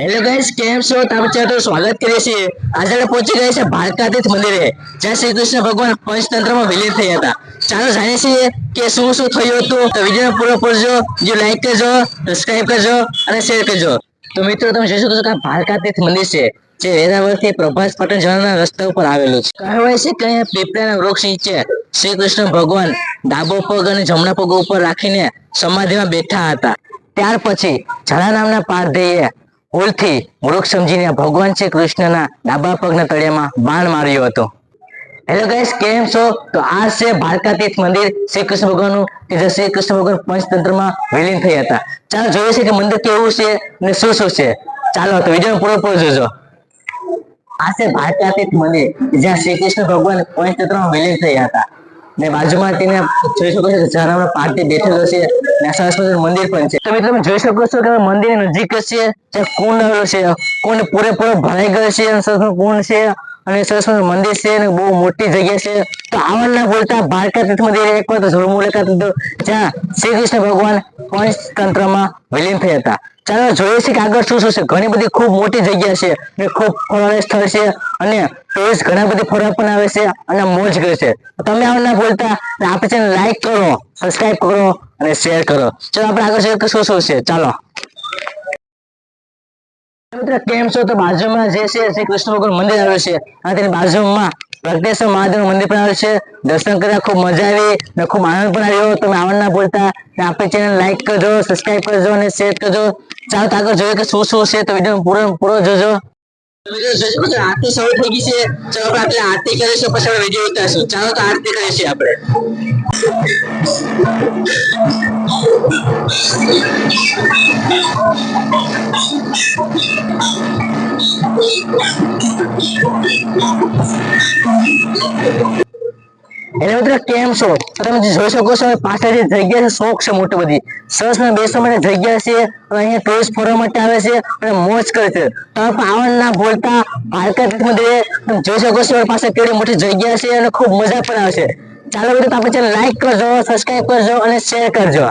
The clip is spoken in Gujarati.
હેલો ગાઈસ કેમ છો? તમે ચાલો સ્વાગત કરીએ છીએ. આજે આપણે પહોંચી ગયા છે ભારકાતીર્થ મંદિરે, જ્યાં શ્રી કૃષ્ણ ભગવાન પંચતંત્રમાં વિલીન થયા હતા. ચાલો જાણીએ છીએ કે શું શું થયું હતું. તો વીડિયો પૂરો પૂરજો જો લાઈક કરજો સબસ્ક્રાઈબ કરજો અને શેર કરજો. તો મિત્રો, તમે જોઈ શકો છો કે આ મંદિર છે, જે વેરાવળથી પ્રભાસ પાટણ જવાના રસ્તા ઉપર આવેલું છે. કહેવાય છે કે પીપળાના વૃક્ષ નીચે શ્રી કૃષ્ણ ભગવાન ડાબો પગ અને જમણા પગ ઉપર રાખીને સમાધિમાં બેઠા હતા. ત્યાર પછી ઝાલા નામના પારધેયે ભૂલથી વૃક્ષ સમજીને ભગવાન શ્રી કૃષ્ણના ડાબા પગના તળિયામાં બાણ માર્યો હતો. હેલો ગાઈસ કેમ છો? તો આ છે ભારકાતીર્થ મંદિર. શ્રી કૃષ્ણ ભગવાનનું કે જે શ્રી કૃષ્ણ ભગવાન પંચતંત્રમાં વિલીન થયા હતા. ચાલો જોઈએ છે કે મંદિર કેવું છે અને શું શું છે. ચાલો, તો વીડિયો પૂરો પૂરો જોજો. આ છે ભારકાતીર્થ મંદિર, જ્યાં શ્રી કૃષ્ણ ભગવાન પંચતંત્રમાં વિલીન થયા હતા. ને બાજુમાં તેને જોઈ શકો છો ઝરણામાં પાર્ટી બેઠેલો છે ને સરસ મંદિર પણ છે. તો મિત્રો તમે જોઈ શકો છો કે મંદિરની નજીક છે, જ્યાં કુંડ આવેલો છે. કુંડ પૂરેપૂરો ભરાઈ ગયો છે અને સરસ કુંડ છે. અને સરસ મંદિર છે અને બહુ મોટી જગ્યા છે. તો આવા ના બોલતા ભારકાતીર્થ મંદિર એક વાર તો જરૂર મુલાકાત લીધો. જ્યાં શ્રી કૃષ્ણ ભગવાન પંચતંત્રમાં વિલીન થયા હતા. ચાલો જોઈએ છે કે આગળ શું શું છે. ઘણી બધી ખૂબ મોટી જગ્યા છે અને ખૂબ ફરવાનું સ્થળ છે અને ટુરિસ્ટ ઘણા બધી ફરવા પણ આવે છે અને મોજ કરે છે. તમે આવું ના બોલતા આપણે ચેનલ લાઈક કરો સબસ્ક્રાઇબ કરો અને શેર કરો. ચાલો આપણે આગળ શું શું છે. ચાલો. મિત્રો કેમ છો? તો બાજુમાં જે છે, શ્રી કૃષ્ણ ભગવાન મંદિર આવ્યું છે. અને તેની બાજુમાં પ્રગટેશ્વર મહાદેવ મંદિર પણ આવ્યું છે. દર્શન કર્યા ખૂબ મજા આવી અને ખૂબ આનંદ પણ આવ્યો. તમે આવડ ના ભૂલતા. આપણી ચેનલ લાઈક કરજો સબસ્ક્રાઈબ કરજો અને શેર કરજો. ચાલો આગળ જોઈએ કે શું શું છે. તો વીડિયો પૂરો પૂરો જોજો. આરતી શરૂ થઈ ગઈ છે. ચાલો આપણે આરતી કરીશું, પછી આપણે વીડિયો ઉતારશું. ચાલો તો આરતી કરીશું આપણે. એટલે મિત્રો, કેમ છો? તમે જોઈ શકો છો પાછળ જગ્યા છે શોખ છે મોટી બધી. સરસ ને બેસવા માટે જગ્યા છે અને અહીંયા ટુરિસ્ટ ફરવા માટે આવે છે, અને મોજ કરે છે. તમે પાવન ના બોલતા ભારત મંદિરે તમે જોઈ શકો છો પાસે કેવી મોટી જગ્યા છે, અને ખૂબ મજા પણ આવે છે. ચાલો મિત્રો આપણે ચેનલ લાઈક કરજો સબસ્ક્રાઈબ કરજો, અને શેર કરજો.